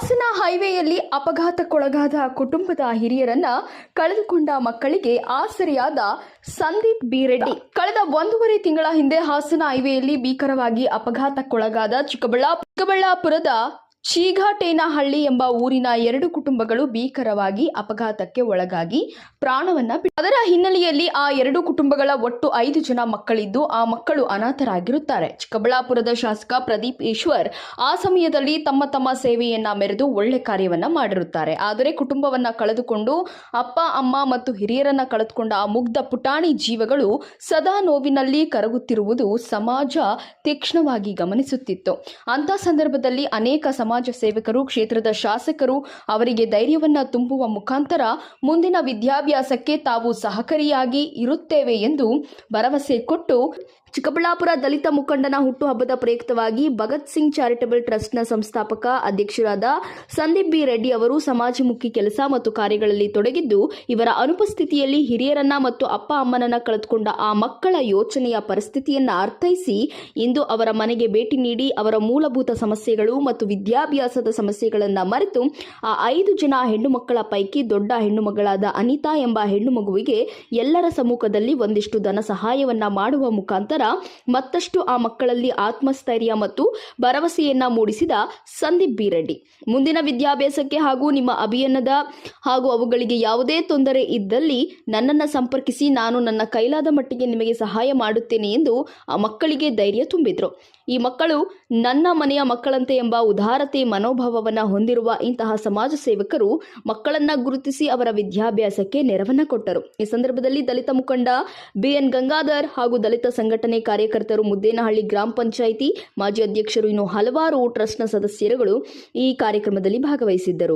ಹಾಸನ ಹೈವೇಯಲ್ಲಿ ಅಪಘಾತಕ್ಕೊಳಗಾದ ಕುಟುಂಬದ ಹಿರಿಯರನ್ನ ಕಳೆದುಕೊಂಡ ಮಕ್ಕಳಿಗೆ ಆಸರೆಯಾದ ಸಂದೀಪ್ ಬಿರೆಡ್ಡಿ. ಕಳೆದ ಒಂದೂವರೆ ತಿಂಗಳ ಹಿಂದೆ ಹಾಸನ ಹೈವೇಯಲ್ಲಿ ಭೀಕರವಾಗಿ ಅಪಘಾತಕ್ಕೊಳಗಾದ ಚಿಕ್ಕಬಳ್ಳಾ ಚಿಕ್ಕಬಳ್ಳಾಪುರದ ಚೀಘಾಟೇನಹಳ್ಳಿ ಎಂಬ ಊರಿನ ಎರಡು ಕುಟುಂಬಗಳು ಭೀಕರವಾಗಿ ಅಪಘಾತಕ್ಕೆ ಒಳಗಾಗಿ ಪ್ರಾಣವನ್ನ ಅದರ ಹಿನ್ನೆಲೆಯಲ್ಲಿ ಆ ಎರಡು ಕುಟುಂಬಗಳ ಒಟ್ಟು ಐದು ಜನ ಮಕ್ಕಳಿದ್ದು ಆ ಮಕ್ಕಳು ಅನಾಥರಾಗಿರುತ್ತಾರೆ. ಚಿಕ್ಕಬಳ್ಳಾಪುರದ ಶಾಸಕ ಪ್ರದೀಪ್ ಈಶ್ವರ್ ಆ ಸಮಯದಲ್ಲಿ ತಮ್ಮ ತಮ್ಮ ಸೇವೆಯನ್ನ ಮೆರೆದು ಒಳ್ಳೆ ಕಾರ್ಯವನ್ನ ಮಾಡಿರುತ್ತಾರೆ. ಆದರೆ ಕುಟುಂಬವನ್ನ ಕಳೆದುಕೊಂಡು ಅಪ್ಪ, ಅಮ್ಮ ಮತ್ತು ಹಿರಿಯರನ್ನ ಕಳೆದುಕೊಂಡ ಆ ಮುಗ್ಧ ಪುಟಾಣಿ ಜೀವಗಳು ಸದಾ ನೋವಿನಲ್ಲಿ ಕರಗುತ್ತಿರುವುದು ಸಮಾಜ ತೀಕ್ಷ್ಣವಾಗಿ ಗಮನಿಸುತ್ತಿತ್ತು. ಅಂತ ಸಂದರ್ಭದಲ್ಲಿ ಅನೇಕ ಸಮಾಜ ಸೇವಕರು, ಕ್ಷೇತ್ರದ ಶಾಸಕರು ಅವರಿಗೆ ಧೈರ್ಯವನ್ನು ತುಂಬುವ ಮುಖಾಂತರ ಮುಂದಿನ ವಿದ್ಯಾಭ್ಯಾಸಕ್ಕೆ ತಾವು ಸಹಕಾರಿಯಾಗಿ ಇರುತ್ತೇವೆ ಎಂದು ಭರವಸೆ ಕೊಟ್ಟು ಚಿಕ್ಕಬಳ್ಳಾಪುರ ದಲಿತ ಮುಖಂಡನ ಹುಟ್ಟುಹಬ್ಬದ ಪ್ರಯುಕ್ತವಾಗಿ ಭಗತ್ ಸಿಂಗ್ ಚಾರಿಟಬಲ್ ಟ್ರಸ್ಟ್ನ ಸಂಸ್ಥಾಪಕ ಅಧ್ಯಕ್ಷರಾದ ಸಂದೀಪ್ ಬಿ ರೆಡ್ಡಿ ಅವರು ಸಮಾಜಮುಖಿ ಕೆಲಸ ಮತ್ತು ಕಾರ್ಯಗಳಲ್ಲಿ ತೊಡಗಿದ್ದು, ಇವರ ಅನುಪಸ್ಥಿತಿಯಲ್ಲಿ ಹಿರಿಯರನ್ನ ಮತ್ತು ಅಪ್ಪ ಅಮ್ಮನನ್ನ ಕಳೆದುಕೊಂಡ ಆ ಮಕ್ಕಳ ಯೋಚನೆಯ ಪರಿಸ್ಥಿತಿಯನ್ನ ಅರ್ಥೈಸಿ, ಇಂದು ಅವರ ಮನೆಗೆ ಭೇಟಿ ನೀಡಿ ಅವರ ಮೂಲಭೂತ ಸಮಸ್ಯೆಗಳು ಮತ್ತು ವಿದ್ಯಾಭ್ಯಾಸದ ಸಮಸ್ಯೆಗಳನ್ನು ಮರೆತು, ಆ ಐದು ಜನ ಹೆಣ್ಣು ಮಕ್ಕಳ ಪೈಕಿ ದೊಡ್ಡ ಹೆಣ್ಣು ಮಗಳಾದ ಅನಿತಾ ಎಂಬ ಹೆಣ್ಣು ಮಗುವಿಗೆ ಎಲ್ಲರ ಸಮ್ಮುಖದಲ್ಲಿ ಒಂದಿಷ್ಟು ಧನ ಸಹಾಯವನ್ನ ಮಾಡುವ ಮುಖಾಂತರ ಮತ್ತಷ್ಟು ಆ ಮಕ್ಕಳಲ್ಲಿ ಆತ್ಮಸ್ಥೈರ್ಯ ಮತ್ತು ಭರವಸೆಯನ್ನ ಮೂಡಿಸಿದ ಸಂದೀಪ್ ಬೀರಡ್ಡಿ. ಮುಂದಿನ ವಿದ್ಯಾಭ್ಯಾಸಕ್ಕೆ ಹಾಗೂ ನಿಮ್ಮ ಅಭಿಯಾನದ ಹಾಗೂ ಅವುಗಳಿಗೆ ಯಾವುದೇ ತೊಂದರೆ ಇದ್ದಲ್ಲಿ ನನ್ನನ್ನು ಸಂಪರ್ಕಿಸಿ, ನಾನು ನನ್ನ ಕೈಲಾದ ಮಟ್ಟಿಗೆ ನಿಮಗೆ ಸಹಾಯ ಮಾಡುತ್ತೇನೆ ಎಂದು ಆ ಮಕ್ಕಳಿಗೆ ಧೈರ್ಯ ತುಂಬಿದ್ರು. ಈ ಮಕ್ಕಳು ನನ್ನ ಮನೆಯ ಮಕ್ಕಳಂತೆ ಎಂಬ ಉದಾರತೆ ಮನೋಭಾವವನ್ನು ಹೊಂದಿರುವ ಇಂತಹ ಸಮಾಜ ಸೇವಕರು ಮಕ್ಕಳನ್ನ ಗುರುತಿಸಿ ಅವರ ವಿದ್ಯಾಭ್ಯಾಸಕ್ಕೆ ನೆರವನ್ನ ಕೊಟ್ಟರು. ಈ ಸಂದರ್ಭದಲ್ಲಿ ದಲಿತ ಮುಖಂಡ ಬಿಎನ್ ಗಂಗಾಧರ್ ಹಾಗೂ ದಲಿತ ಸಂಘಟನೆ ಕಾರ್ಯಕರ್ತರು ಮುದ್ದೇನಹಳ್ಳಿ ಗ್ರಾಮ ಪಂಚಾಯಿತಿ ಮಾಜಿ ಅಧ್ಯಕ್ಷರು ಇನ್ನು ಹಲವಾರು ಟ್ರಸ್ಟ್ನ ಸದಸ್ಯರುಗಳು ಈ ಕಾರ್ಯಕ್ರಮದಲ್ಲಿ ಭಾಗವಹಿಸಿದ್ದರು.